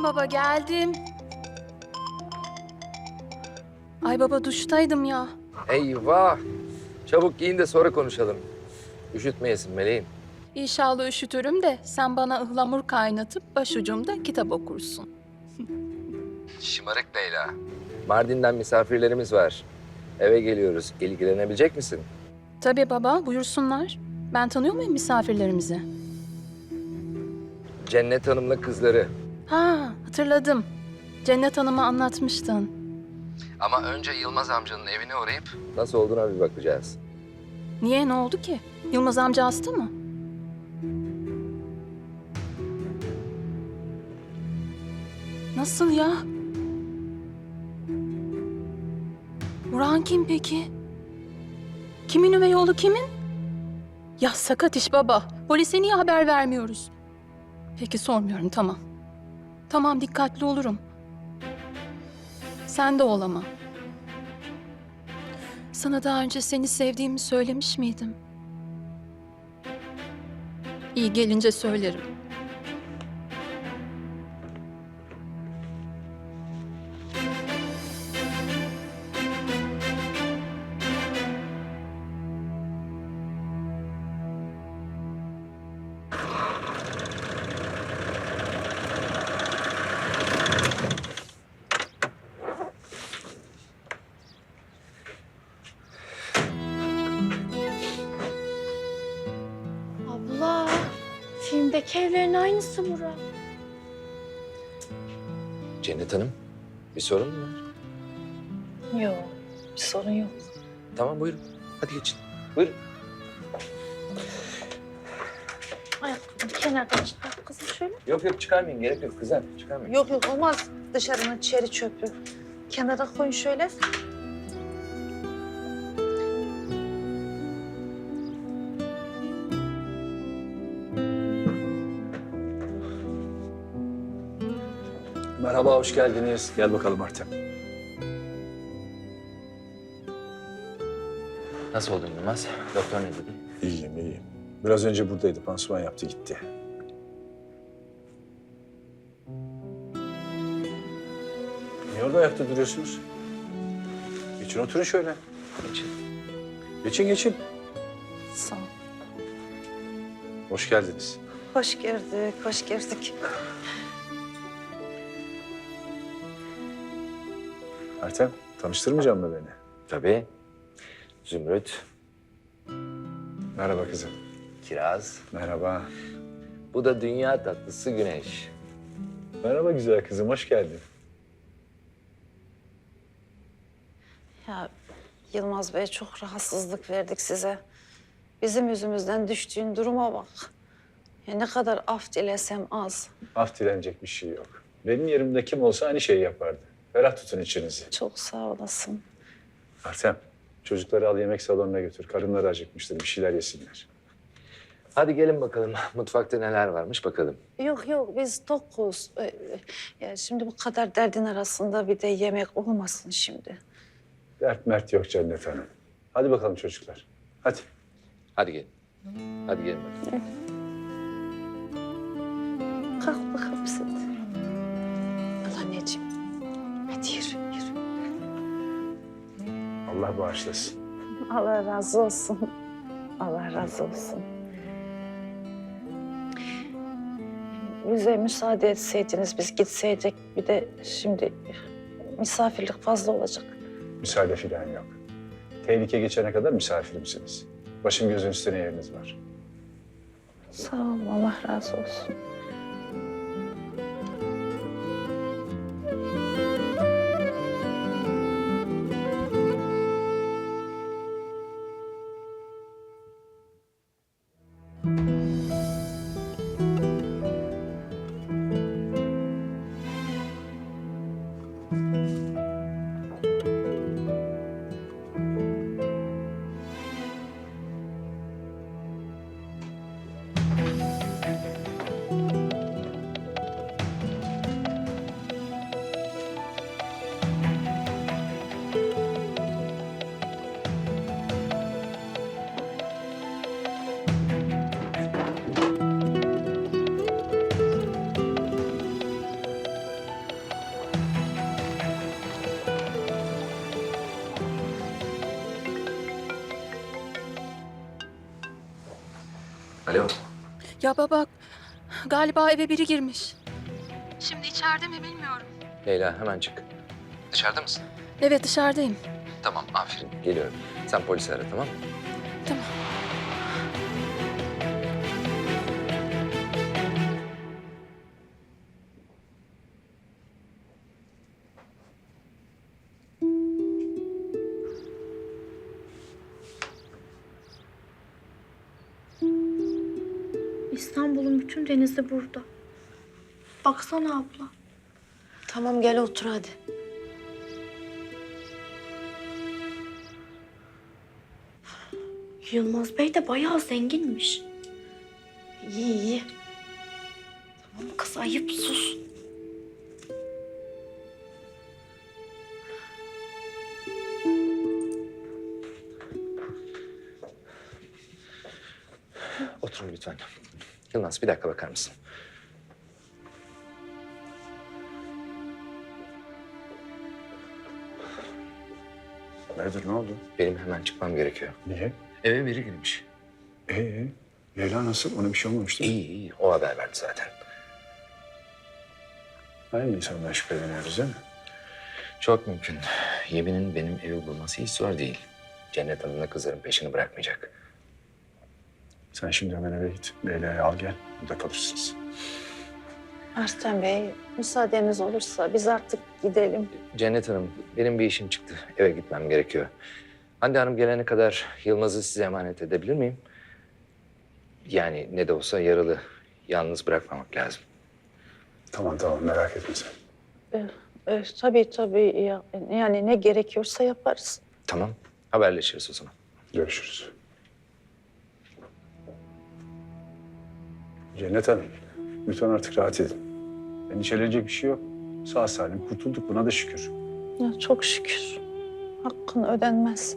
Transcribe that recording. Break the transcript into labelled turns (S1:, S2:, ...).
S1: Geldim baba geldim. Ay baba duştaydım ya.
S2: Eyvah! Çabuk giyin de sonra konuşalım. Üşütmeyesin meleğim.
S1: İnşallah üşütürüm de sen bana ıhlamur kaynatıp başucumda kitap okursun.
S2: Şımarık Leyla. Mardin'den misafirlerimiz var. Eve geliyoruz. İlgilenebilecek misin?
S1: Tabii baba buyursunlar. Ben tanıyor muyum misafirlerimizi?
S2: Cennet Hanım'la kızları.
S1: Ha hatırladım. Cennet Hanım'a anlatmıştın.
S2: Ama önce Yılmaz amcanın evine uğrayıp nasıl olduğuna bir bakacağız.
S1: Niye ne oldu ki? Yılmaz amca hasta mı? Nasıl ya? Burhan kim peki? Kimin üvey oğlu kimin? Ya sakat iş baba. Polise niye haber vermiyoruz? Peki sormuyorum tamam. Tamam dikkatli olurum. Sen de ol ama. Sana daha önce seni sevdiğimi söylemiş miydim? İyi gelince söylerim.
S3: Filmdeki evlerin aynısı bura.
S2: Cennet Hanım, bir sorun mu var?
S3: Yok, bir sorun yok.
S2: Tamam buyurun. Hadi geçin. Buyurun.
S3: Ayakkabını kenardan çıkar kızım şöyle.
S2: Yok yok çıkarmayın. Gerek yok kızlar. Çıkarmayın.
S3: Yok yok olmaz. Dışarının çeri çöpü. Kenara koyun şöyle.
S4: Merhaba, hoş geldiniz. Gel bakalım Artem.
S2: Nasıl oldun Yılmaz? Doktor ne dedi?
S4: İyiyim, iyiyim. Biraz önce buradaydı, pansuman yaptı gitti. Niye orada ayakta duruyorsunuz? Geçin oturun şöyle.
S2: Geçin.
S4: Geçin, geçin.
S3: Sağ ol.
S4: Hoş geldiniz.
S3: Hoş gördük, hoş gördük.
S4: Artem, tanıştırmayacak mı beni?
S2: Tabii. Zümrüt,
S4: Merhaba kızım.
S2: kiraz.
S4: Merhaba.
S2: Bu da dünya tatlısı güneş.
S4: Merhaba güzel kızım, hoş geldin.
S3: Ya Yılmaz Bey çok rahatsızlık verdik size. Bizim yüzümüzden düştüğün duruma bak. Ya ne kadar af dilesem az.
S4: Af dilenecek bir şey yok. Benim yerimde kim olsa aynı şeyi yapardı. Ferah tutun içinizi.
S3: Çok sağ olasın.
S4: Artem, çocukları al yemek salonuna götür. Karınları acıkmıştır, bir şeyler yesinler.
S2: Hadi gelin bakalım. Mutfakta neler varmış bakalım.
S3: Yok yok biz tokuz. Ee, Ya şimdi bu kadar derdin arasında bir de yemek olmasın şimdi.
S4: Dert mert yok Cennet Hanım. Hadi bakalım çocuklar. Hadi.
S2: Hadi gelin. Hadi gelin bakalım.
S4: Allah bağışlasın.
S3: Allah razı olsun. Allah razı olsun. Bize müsaade etseydiniz biz gitseydik. Bir de şimdi misafirlik fazla olacak.
S4: Müsaade filan yok. Tehlike geçene kadar misafirimsiniz. Başım gözün üstüne yeriniz var.
S3: Sağ olun, Allah razı olsun.
S2: Alo.
S1: Ya baba galiba eve biri girmiş. Şimdi içeride mi bilmiyorum.
S2: Leyla hemen çık. Dışarıda mısın?
S1: Evet dışarıdayım.
S2: Tamam aferin geliyorum. Sen polisi ara tamam mı?
S1: Tamam.
S5: İstanbul'un bütün denizi burada. Baksana abla.
S3: Tamam gel otur hadi.
S5: Yılmaz Bey de bayağı zenginmiş.
S3: İyi iyi.
S5: Tamam kız ayıp sus.
S2: Oturun lütfen. Yılmaz bir dakika bakar mısın?
S4: Nedir ne oldu?
S2: Benim hemen çıkmam gerekiyor.
S4: Niye?
S2: Eve biri girmiş.
S4: Ee, Leyla nasıl? Ona bir şey olmamış değil mi?
S2: İyi iyi o haber verdi zaten.
S4: Aynı insandan şüpheleniyoruz değil mi?
S2: Çok mümkün. Yemin'in benim evi bulması hiç zor değil. Cennet Hanım'la kızların peşini bırakmayacak.
S4: Sen şimdi hemen eve git. Leyla'yı al gel. Burada kalırsınız.
S3: Arslan Bey, müsaadeniz olursa biz artık gidelim.
S2: Cennet Hanım, benim bir işim çıktı. Eve gitmem gerekiyor. Hande Hanım gelene kadar Yılmaz'ı size emanet edebilir miyim? Yani ne de olsa yaralı. Yalnız bırakmamak lazım.
S4: Tamam tamam merak etme sen.
S3: Ee, e, tabii tabii. Ya, yani ne gerekiyorsa yaparız.
S2: Tamam, haberleşiriz o zaman.
S4: Görüşürüz. Cennet Hanım, lütfen artık rahat edin. Endişelenecek bir şey yok. Sağ salim kurtulduk buna da şükür.
S3: Ya, çok şükür. Hakkın ödenmez.